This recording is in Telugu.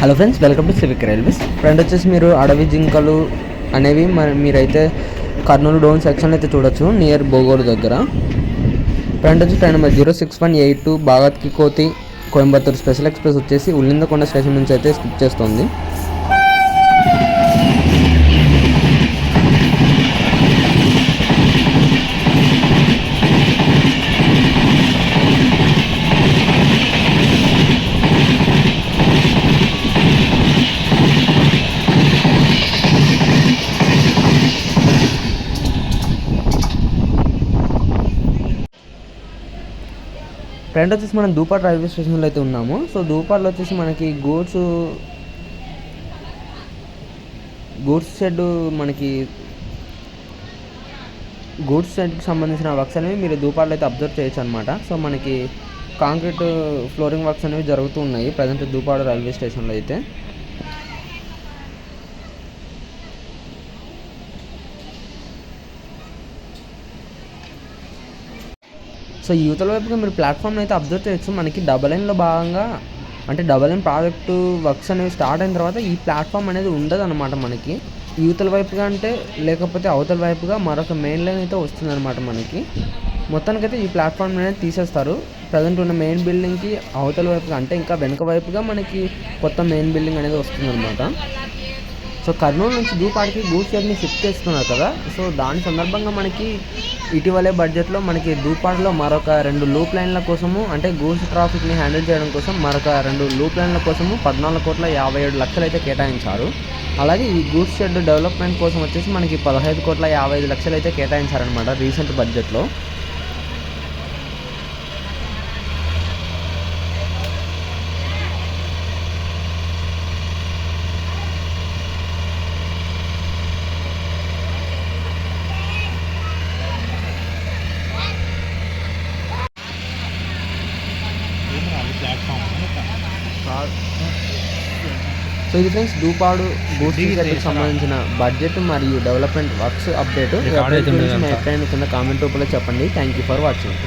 Hello friends welcome to civic railways friend వచ్చేసి మీరు అడవి జింకలు అనేవి మరి మీరైతే కర్నూలు డోన్ సెక్షన్ అయితే చూడొచ్చు నియర్ బోగోలు దగ్గర. ఫ్రెండ్ వచ్చి train number zero six one eight two భాగత్కి కోతి కోయంబత్తూరు స్పెషల్ ఎక్స్ప్రెస్ వచ్చేసి ఉల్లిందకొండ స్టేషన్ నుంచి అయితే స్కిప్ చేస్తుంది. ఫ్రెండ్ వచ్చేసి మనం దూపాట్ రైల్వే స్టేషన్లో అయితే ఉన్నాము. సో దూపాట్లో వచ్చేసి మనకి గూడ్స్ గూడ్స్ షెడ్ మనకి గూడ్స్ షెడ్కి సంబంధించిన వర్క్స్ అనేవి మీరు దూపాట్లో అయితే అబ్జర్వ్ చేయొచ్చు అనమాట సో మనకి కాంక్రీట్ ఫ్లోరింగ్ వర్క్స్ అనేవి జరుగుతూ ఉన్నాయి. ప్రజెంట్ దూపాడు రైల్వే స్టేషన్లో అయితే. సో యువతల వైపుగా మీరు ప్లాట్ఫామ్ని అయితే అబ్జర్వ్ చేయొచ్చు. మనకి డబల్ లైన్లో భాగంగా అంటే డబల్ లైన్ ప్రాజెక్టు వర్క్స్ అనేవి స్టార్ట్ అయిన తర్వాత ఈ ప్లాట్ఫామ్ అనేది ఉండదు అనమాట మనకి. యువతల వైపుగా అంటే లేకపోతే అవతల వైపుగా మరొక మెయిన్ లైన్ అయితే వస్తుంది అనమాట మనకి. మొత్తానికైతే ఈ ప్లాట్ఫామ్ అనేది తీసేస్తారు. ప్రజెంట్ ఉన్న మెయిన్ బిల్డింగ్కి అవతల వైపుగా అంటే ఇంకా వెనుక వైపుగా మనకి కొత్త మెయిన్ బిల్డింగ్ అనేది వస్తుంది అనమాట సో కర్నూలు నుంచి దూపాడికి గూడ్స్ షెడ్ని షిఫ్ట్ చేస్తున్నారు కదా. సో దాని సందర్భంగా మనకి ఇటీవలే బడ్జెట్లో మనకి దూపాడులో మరొక రెండు లూప్ లైన్ల కోసము అంటే గూడ్స్ ట్రాఫిక్ని హ్యాండిల్ చేయడం కోసం మరొక రెండు లూప్ లైన్ల కోసము పద్నాలుగు కోట్ల యాభై ఏడు లక్షలు అయితే కేటాయించారు. అలాగే ఈ గూడ్స్ షెడ్ డెవలప్మెంట్ కోసం వచ్చేసి మనకి పదహైదు కోట్ల యాభై ఐదు లక్షలు అయితే కేటాయించారనమాట రీసెంట్ బడ్జెట్లో. సో ఇది ఫ్రెండ్స్ దూపాడు గూడ్స్ షెడ్కి సంబంధించిన బడ్జెట్ మరియు డెవలప్మెంట్ వర్క్స్ అప్డేట్ ఎప్పుడైనా కింద కామెంట్ రూపంలో చెప్పండి. Thank you for watching